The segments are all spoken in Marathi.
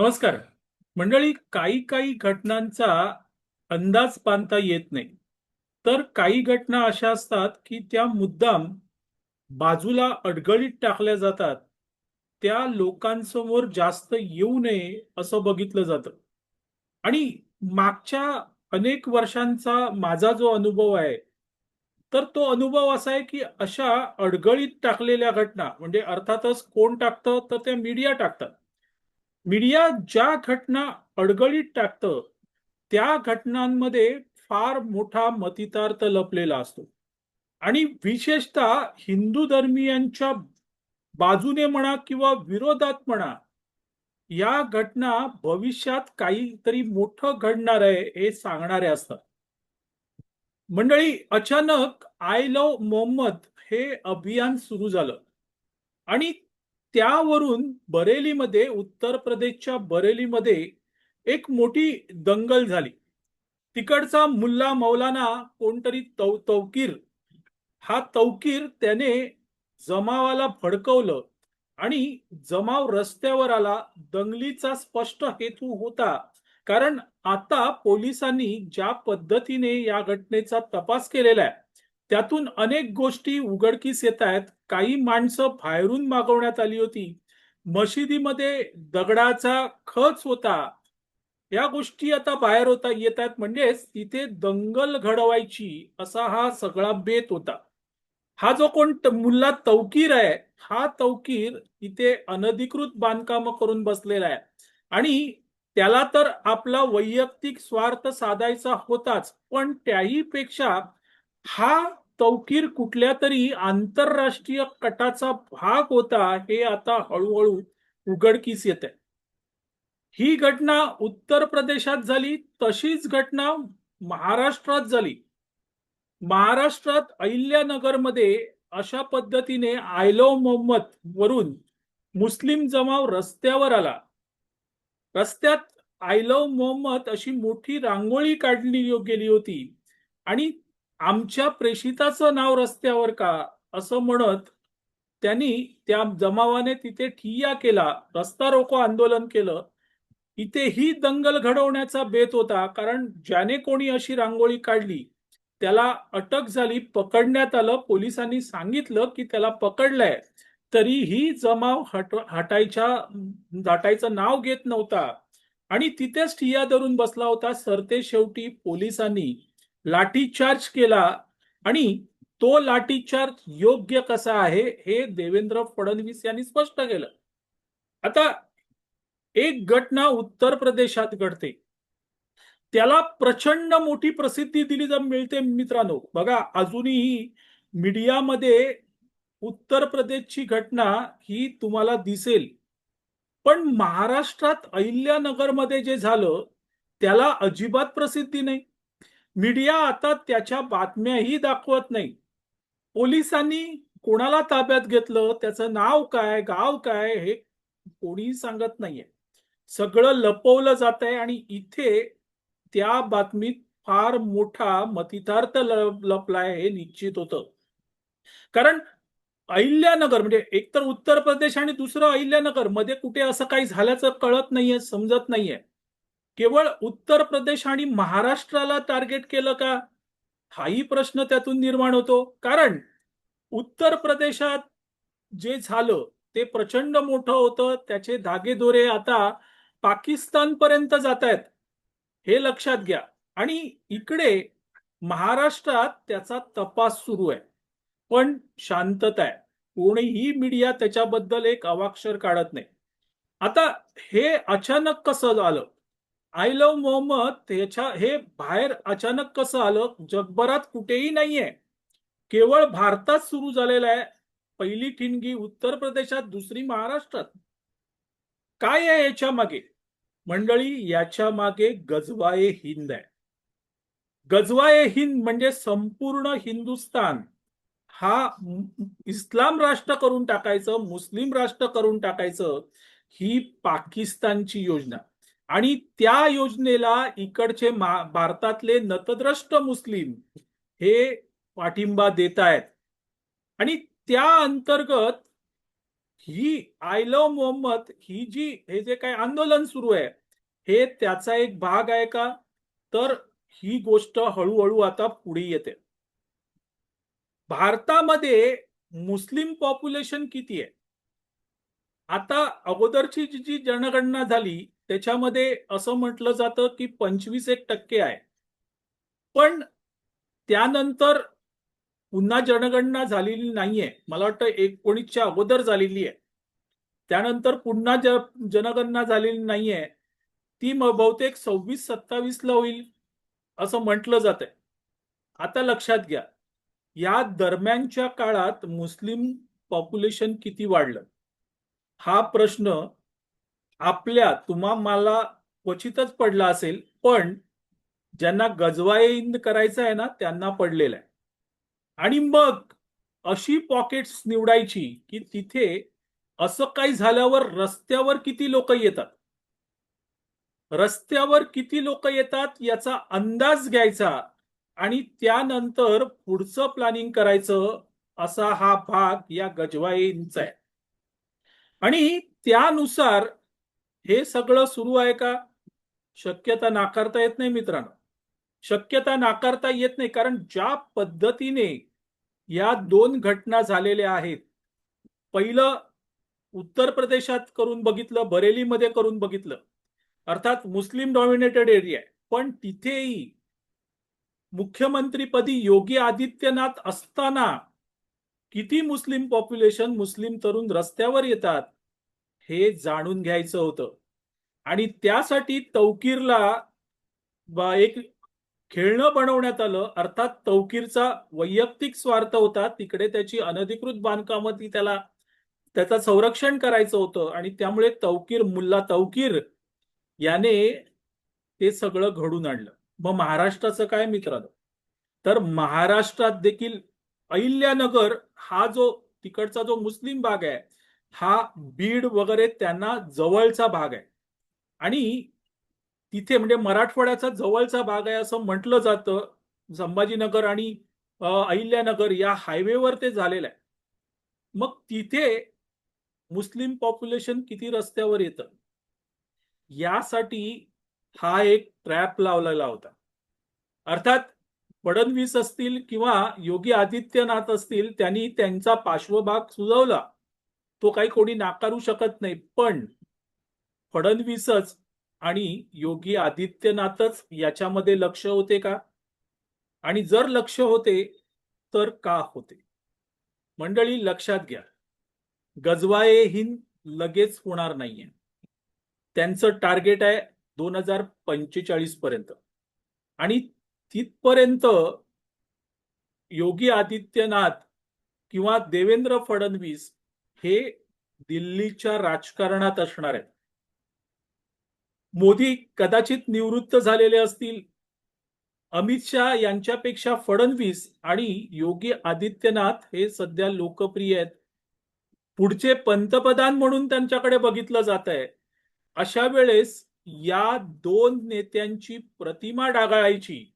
नमस्कार. मंडळी काही काही घटनांचा अंदाज बांधता येत नाही. तर काही घटना अशा असतात की त्या मुद्दाम बाजूला अडगळीत टाकल्या जातात. त्या लोकांसमोर जास्त येऊ नये असं बघितलं जातं. आणि मागच्या अनेक वर्षांचा माझा जो अनुभव आहे तर तो अनुभव असा आहे की अशा अडगळीत टाकलेल्या घटना म्हणजे अर्थातच कोण टाकतं तर त्या मीडिया टाकतात. मीडिया ज्या घटना अडगळीत टाकतं त्या घटनांमध्ये फार मोठा मतितार्थ लपलेला असतो. आणि विशेषतः हिंदू धर्मियांच्या बाजूने म्हणा किंवा विरोधात म्हणा या घटना भविष्यात काहीतरी मोठं घडणार आहे हे सांगणारे असतात. मंडळी अचानक आय लव मोहम्मद हे अभियान सुरू झालं. आणि त्यावरून बरेलीमध्ये उत्तर प्रदेशच्या बरेलीमध्ये एक मोठी दंगल झाली. तिकडचा मुल्ला मौलाना कोणतरी तौ तौकीर. हा तौकीर त्याने जमावाला भडकवलं आणि जमाव रस्त्यावर आला. दंगलीचा स्पष्ट हेतू होता. कारण आता पोलिसांनी ज्या पद्धतीने या घटनेचा तपास केलेला आहे त्यातून अनेक गोष्टी उघडकीस येत आहेत काही माणसं बाहेरून मागवण्यात आली होती. मशिदीमध्ये दगडाचा खच होता. या गोष्टी आता बाहेर होता येत आहेत म्हणजेच तिथे दंगल घडवायची असा हा सगळा बेत होता. हा जो कोण मुल्ला तौकीर आहे हा तौकीर इथे अनधिकृत बांधकाम करून बसलेला आहे. आणि त्याला तर आपला वैयक्तिक स्वार्थ साधायचा होताच पण त्याही पेक्षा हा तौकीर कुठल्या तरी आंतरराष्ट्रीय कटाचा भाग होता हे आता हळूहळू उघडकीस येत आहे ही घटना उत्तर प्रदेशात झाली तशीच घटना महाराष्ट्रात झाली. महाराष्ट्रात अहिल्यानगरमध्ये अशा पद्धतीने आयलो मोहम्मद वरून मुस्लिम जमाव रस्त्यावर आला. रस्त्यात आय लव्ह मोहम्मद अशी मोठी रांगोळी काढली गेली होती आणि आमच्या प्रेषिताचं नाव रस्त्यावर का? असं म्हणत त्यांनी त्या जमावाने तिथे ठिय्या केला रस्ता रोको आंदोलन केलं. इथे ही दंगल घडवण्याचा बेत होता कारण ज्याने कोणी अशी रांगोळी काढली त्याला अटक झाली पकडण्यात आलं. पोलिसांनी सांगितलं की त्याला पकडलंय. तरी ही जमाव हट हटायच्या हटायचं नाव घेत नव्हता. आणि तिथेच ठिया धरून बसला होता. सरते शेवटी पोलिसांनी लाठीचार्ज केला आणि तो लाठीचार्ज योग्य कसा आहे हे देवेंद्र फडणवीस यांनी स्पष्ट केलं. आता एक घटना उत्तर प्रदेशात घडते. त्याला प्रचंड मोठी प्रसिद्धी दिली जर मिळते मित्रांनो. बघा अजूनही मीडियामध्ये उत्तर प्रदेशची घटना ही तुम्हाला दिसेल. पण महाराष्ट्रात अहिल्यानगरमध्ये जे झालं त्याला अजिबात प्रसिद्धी नाही. मीडिया आता त्याच्या बातम्याही दाखवत नाही. पोलिसांनी कोणाला ताब्यात घेतलं? त्याचं नाव काय? गाव काय? हे कोणीही सांगत नाहीये. सगळं लपवलं जात आहे आणि इथे त्या बातमीत फार मोठा मतितार्थ ल- लपलाय हे निश्चित होतं. कारण अहिल्यानगर म्हणजे एकतर उत्तर प्रदेश आणि दुसरं अहिल्यानगरमध्ये कुठे असं काही झाल्याचं कळत नाहीये समजत नाहीये. केवळ उत्तर प्रदेश आणि महाराष्ट्राला टार्गेट केलं का? हाही प्रश्न त्यातून निर्माण होतो. कारण उत्तर प्रदेशात जे झालं ते प्रचंड मोठं होतं. त्याचे धागेदोरे आता पाकिस्तानपर्यंत जात आहेत हे लक्षात घ्या. आणि इकडे महाराष्ट्रात त्याचा तपास सुरू आहे. पण शांतता आहे. कोणीही मीडिया त्याच्याबद्दल एक अवाक्षर काढत नाही. आता हे अचानक कसं झालं? आय लव्ह मोहम्मद त्याच्या हे बाहेर अचानक कसं आलं? जगभरात कुठेही नाहीये. केवळ भारतात सुरू झालेलं आहे. पहिली ठिणगी उत्तर प्रदेशात दुसरी महाराष्ट्रात. काय आहे याच्या मागे? मंडळी याच्या मागे गजवाये हिंद आहे. गजवाये हिंद म्हणजे संपूर्ण हिंदुस्तान हा इस्लाम राष्ट्र करून टाकायचं मुस्लिम राष्ट्र करून टाकायचं ही पाकिस्तानची योजना. आणि त्या योजनेला इकडचे भारतातले नतद्रष्ट मुस्लिम हे पाठिंबा देत आहेत आणि त्या अंतर्गत ही आय लव्ह मोहम्मद ही जी हे जे काही आंदोलन सुरू आहे हे त्याचा एक भाग आहे का? तर ही गोष्ट हळूहळू आता पुढे येते. भारतामध्ये मुस्लिम पॉप्युलेशन किती आहे? आता अगोदरची जी जी जनगणना झाली त्याच्यामध्ये असं म्हटलं जातं की पंचवीस एक टक्के आहे. पण त्यानंतर पुन्हा जनगणना झालेली नाहीये. मला वाटतं एकोणीसच्या अगोदर झालेली आहे. त्यानंतर पुन्हा ज जनगणना झालेली नाहीये. ती बहुतेक सव्वीस सत्तावीसला होईल असं म्हटलं जात आहे आता लक्षात घ्या. या दरम्यानच्या काळात मुस्लिम पॉप्युलेशन किती वाढलं? हा प्रश्न आपल्या तुम्हा मला क्वचितच पडला असेल पण ज्यांना गजवाईंद करायचं आहे ना त्यांना पडलेलं आहे. आणि मग अशी पॉकेट्स निवडायची की तिथे असं काही झाल्यावर रस्त्यावर किती लोक येतात? रस्त्यावर किती लोक येतात याचा अंदाज घ्यायचा आणि त्यानंतर पुढचं प्लॅनिंग करायचं असा हा भाग या गजवाईंचा आहे. आणि त्यानुसार हे सगळं सुरू आहे का? शक्यता नाकारता येत नाही मित्रांनो. शक्यता नाकारता येत नाही कारण ज्या पद्धतीने या दोन घटना झालेल्या आहेत पहिलं उत्तर प्रदेशात करून बघितलं बरेलीमध्ये करून बघितलं अर्थात मुस्लिम डॉमिनेटेड एरिया आहे. पण तिथेही मुख्यमंत्रीपदी योगी आदित्यनाथ असताना किती मुस्लिम पॉप्युलेशन मुस्लिम तरुण रस्त्यावर येतात? हे जाणून घ्यायचं होतं. आणि त्यासाठी तौकीरला एक खेळणं बनवण्यात आलं. अर्थात तौकीरचा वैयक्तिक स्वार्थ होता. तिकडे त्याची अनधिकृत बांधकामं ती त्याला त्याचं संरक्षण करायचं होतं. आणि त्यामुळे तौकीर मुल्ला तौकीर याने ते सगळं घडून आणलं. मग महाराष्ट्राचं काय मित्रांनो? तर महाराष्ट्रात देखील अहिल्यानगर हा जो तिकडचा जो मुस्लिम भाग आहे हा बीड वगैरे त्यांना जवळचा भाग आहे. आणि तिथे म्हणजे मराठवाड्याचा जवळचा भाग आहे असं म्हटलं जातं. संभाजीनगर आणि अहिल्यानगर या हायवेवर ते झालेलं आहे. मग तिथे मुस्लिम पॉप्युलेशन किती रस्त्यावर येतं? यासाठी हा एक ट्रॅप लावलेला होता. अर्थात फडणवीस असतील किंवा योगी आदित्यनाथ असतील त्यांनी त्यांचा पार्श्वभाग सुचवला तो काही कोणी नाकारू शकत नाही. पण फडणवीसच आणि योगी आदित्यनाथच याच्यामध्ये लक्ष होते का? आणि जर लक्ष होते तर का होते? मंडळी लक्षात घ्या. गजवाये हिंद लगेच होणार नाहीये. त्यांचं टार्गेट आहे दोन हजार पंचेचाळीस पर्यंत. आणि तिथपर्यंत योगी आदित्यनाथ किंवा देवेंद्र फडणवीस हे दिल्लीच्या राजकारणात असणार आहेत. मोदी कदाचित निवृत्त झालेले असतील. अमित शहा यांच्यापेक्षा फडणवीस आणि योगी आदित्यनाथ हे सध्या लोकप्रिय आहेत. पुढचे पंतप्रधान म्हणून त्यांच्याकडे बघितलं जात आहे. अशा वेळेस या दोन नेत्यांची प्रतिमा डागाळायची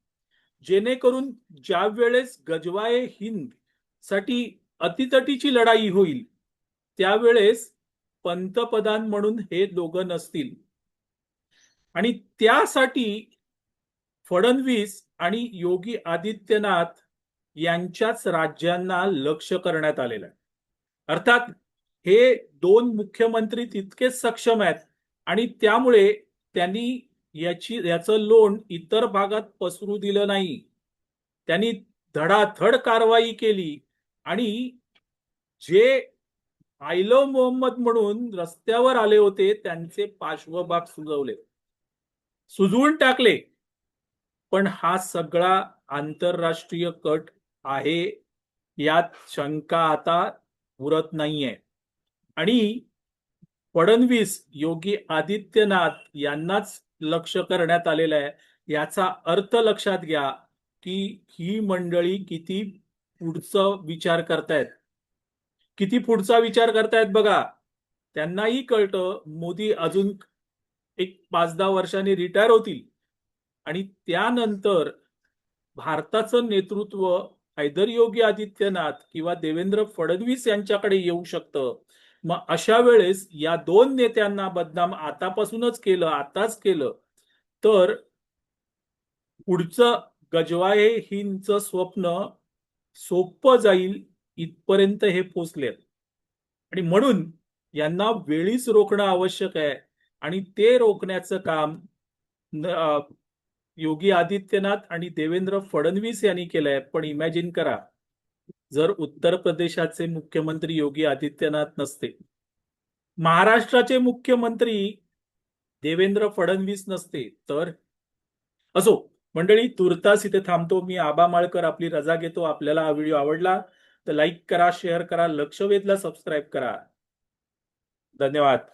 जेणेकरून ज्या वेळेस गजवाये हिंदसाठी अतितटीची लढाई होईल त्यावेळेस पंतप्रधान म्हणून हे दोघं नसतील. आणि त्यासाठी फडणवीस आणि योगी आदित्यनाथ यांच्याच राज्यांना लक्ष करण्यात आलेलं आहे. अर्थात हे दोन मुख्यमंत्री तितकेच सक्षम आहेत आणि त्यामुळे त्यांनी याची याचं लोण इतर भागात पसरू दिलं नाही. त्यांनी धडाधड कारवाई केली आणि जे आयलो मोहम्मद म्हणून रस्त्यावर आले होते त्यांचे पार्श्वभाग सुजवले. सुजवून टाकले. पण हा सगळा आंतरराष्ट्रीय कट आहे यात शंका आता उरत नाहीये. आणि फडणवीस योगी आदित्यनाथ यांनाच लक्ष करण्यात आलेलं आहे. याचा अर्थ लक्षात घ्या की ही मंडळी किती पुढचं विचार करतायत. किती पुढचा विचार करतायत बघा. त्यांनाही कळतं मोदी अजून एक पाच दहा वर्षांनी रिटायर होतील. आणि त्यानंतर भारताचं नेतृत्व हैदर योगी आदित्यनाथ किंवा देवेंद्र फडणवीस यांच्याकडे येऊ शकतं. मग अशा वेळेस या दोन नेत्यांना बदनाम आतापासूनच केलं आताच केलं. तर पुढचं गजवाये हिंच स्वप्न सोपं जाईल इथपर्यंत हे पोचलेत आणि म्हणून यांना वेळीच रोखणं आवश्यक आहे. आणि ते रोखण्याचं काम योगी आदित्यनाथ आणि देवेंद्र फडणवीस यांनी केलंय पण इमॅजिन करा जर उत्तर प्रदेशाचे मुख्यमंत्री योगी आदित्यनाथ नसते महाराष्ट्राचे मुख्यमंत्री देवेंद्र फडणवीस नसते तर? असो मंडळी तुर्तास इथे थांबतो. मी आबा माळकर आपली रजा घेतो. आपल्याला हा व्हिडिओ आवडला तर लाईक करा शेअर करा लक्ष वेधला सबस्क्राईब करा. धन्यवाद.